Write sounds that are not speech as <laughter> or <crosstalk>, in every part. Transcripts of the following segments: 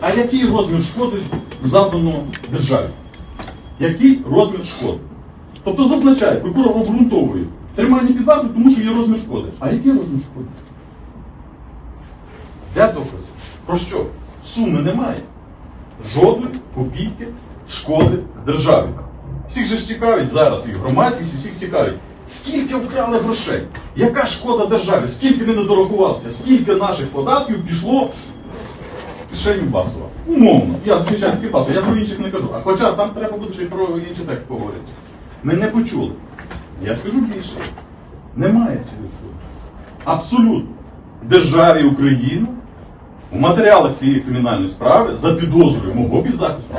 А який розмір шкоди завдано державі? Який розмір шкоди? Тобто зазначає, прокурор обґрунтовує тримання під вартою, тому що є розмір шкоди. А який розмір шкоди? Де доказ? Про що? Суми немає. Жодної копійки шкоди державі. Всіх же ж цікавить зараз і громадськість, і всіх цікавить. Скільки вкрали грошей? Яка шкода державі? Скільки ми не дорахувалися? Скільки наших податків пішло в Басова? Умовно. Я звичайно тільки Басова, я про інших не кажу. А хоча там треба буде ще й про інші текст поговорити. Ми не почули. Я скажу більше. Немає цього шкоди. Абсолютно. Державі України у матеріалах цієї кримінальної справи за підозрою мого підзахисту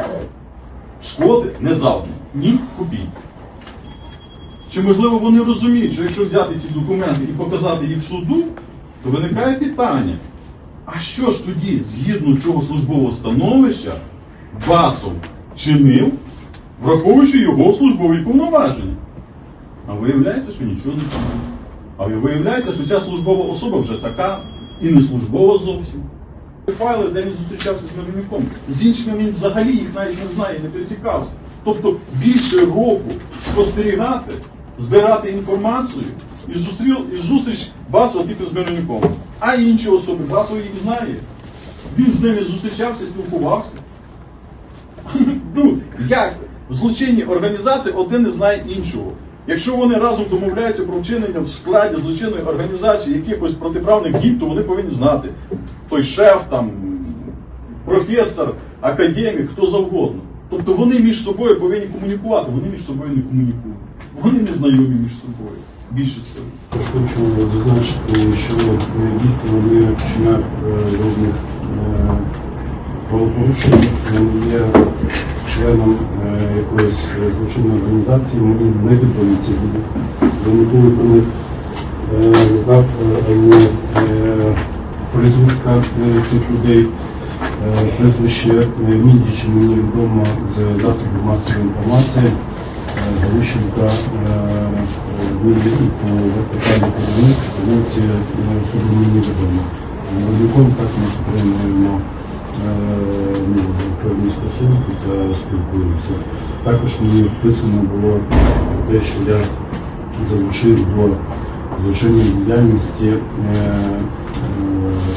шкоди не завдано. Ні копійки. Чи можливо вони розуміють, що якщо взяти ці документи і показати їх суду, то виникає питання. А що ж тоді, згідно цього службового становища, Басов чинив, враховуючи його службові повноваження? А виявляється, що нічого не чинив. А виявляється, що ця службова особа вже така і не службова зовсім. Файли, де він зустрічався з Миронюком. З іншими він взагалі їх навіть не знає, не пересікався. Тобто більше року спостерігати, збирати інформацію і зустріл, і зустріч Басова тільки з Миронюком. А інші особи Басов їх знає. Він з ними зустрічався, спілкувався. <laughs> Ну, як в злочинній організації один не знає іншого. Якщо вони разом домовляються про вчинення в складі злочинної організації якихось протиправних дій, то вони повинні знати. Той шеф, там, професор, академік, хто завгодно. Тобто вони між собою повинні комунікувати, вони між собою не комунікують. Вони не знайомі між собою. Більшість. Також хочу зазначити, що е, дійсно вони вчинають е, жодних е, правопорушень, вони є членом е, якоїсь е, злочинної організації, мені невідомі ці люди. Я ніколи про них е, знав е, ані е, прізвиська е, цих людей. Е, Прізвище е, мені відомо з засобів масової інформації. Е, Залущенка виїзді по вертикальній керівник, тому ці е, особи мені відомо. Радиком так ми сприймаємо е, ну, певні стосунки та спілкуємося. Також мені вписано було те, що я залучив до злочинної діяльності е, е,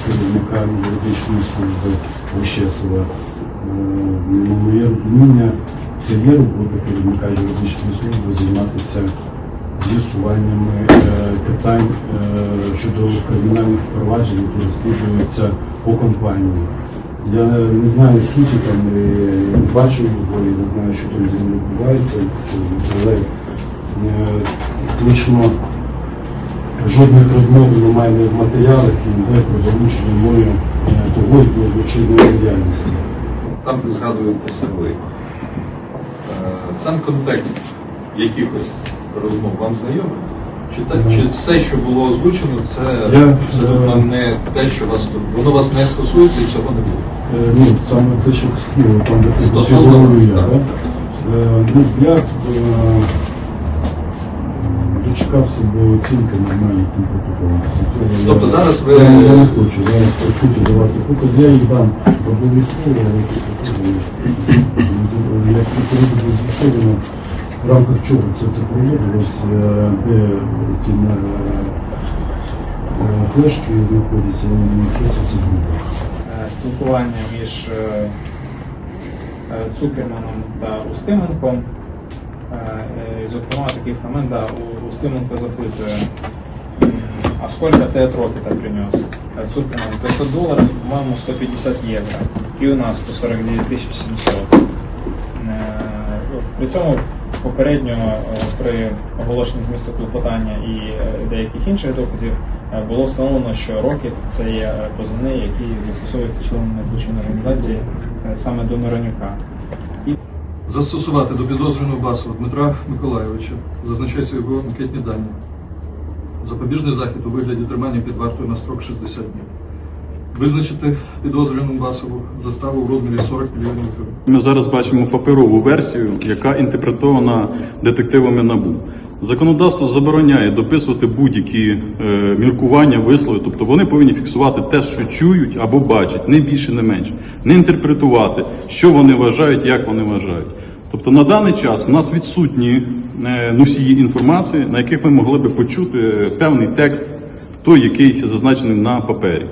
керівника юридичної служби Ощесова. Е, моє розуміння, це є робота керівника юридичної служби займатися з'ясуваннями е, питань е, щодо кримінальних проваджень, які розслідуються по компанії. Я не знаю суті, там не бачив його, і не знаю, що там з ним відбувається, але е, точно жодних розмов немає ні в матеріалах і ніде про залучення мною е, когось до злочинної діяльності. там де згадуєтеся ви. Е, Сам контекст якихось розмов вам знайомий? Чи, так, чи все, що було озвучено, це Я, абсолютно е, не те, що вас воно вас не стосується і цього не буде? Е, Ну, саме те, що хотіло, там де Стосовно- я, так. Е, ну, я е, дочекався до оцінки нормальної цим протоколом. Тобто зараз ви- Я, не хочу зараз по суті давати показ, я їх дам обов'язково, але як коли буде з'ясовано, в рамках чого це, це проводилось, е, де ці е, е, флешки знаходяться, е, спілкування між Цукерманом та Устименком. Зокрема, такий момент, да, Устименко запитує, а сколько ты от принес? Цукерман 500 долларов, по-моему, 150 евро. І у нас по 49 700. При цьому попередньо е, при оголошенні змісту клопотання і е, деяких інших доказів е, було встановлено, що Рокет це є позивний, який застосовується членами злочинної організації саме до Миронюка. Застосувати до підозрюваного Басова Дмитра Миколайовича, зазначаються його анкетні дані. Запобіжний захід у вигляді тримання під вартою на строк 60 днів. Визначити підозрювану басову заставу в розмірі 40 мільйонів гривень. Ми зараз бачимо паперову версію, яка інтерпретована детективами НАБУ. Законодавство забороняє дописувати будь-які е, міркування, вислови, тобто вони повинні фіксувати те, що чують або бачать, не більше, не менше, не інтерпретувати, що вони вважають, як вони вважають. Тобто на даний час у нас відсутні е, носії інформації, на яких ми могли би почути певний текст, той, який зазначений на папері.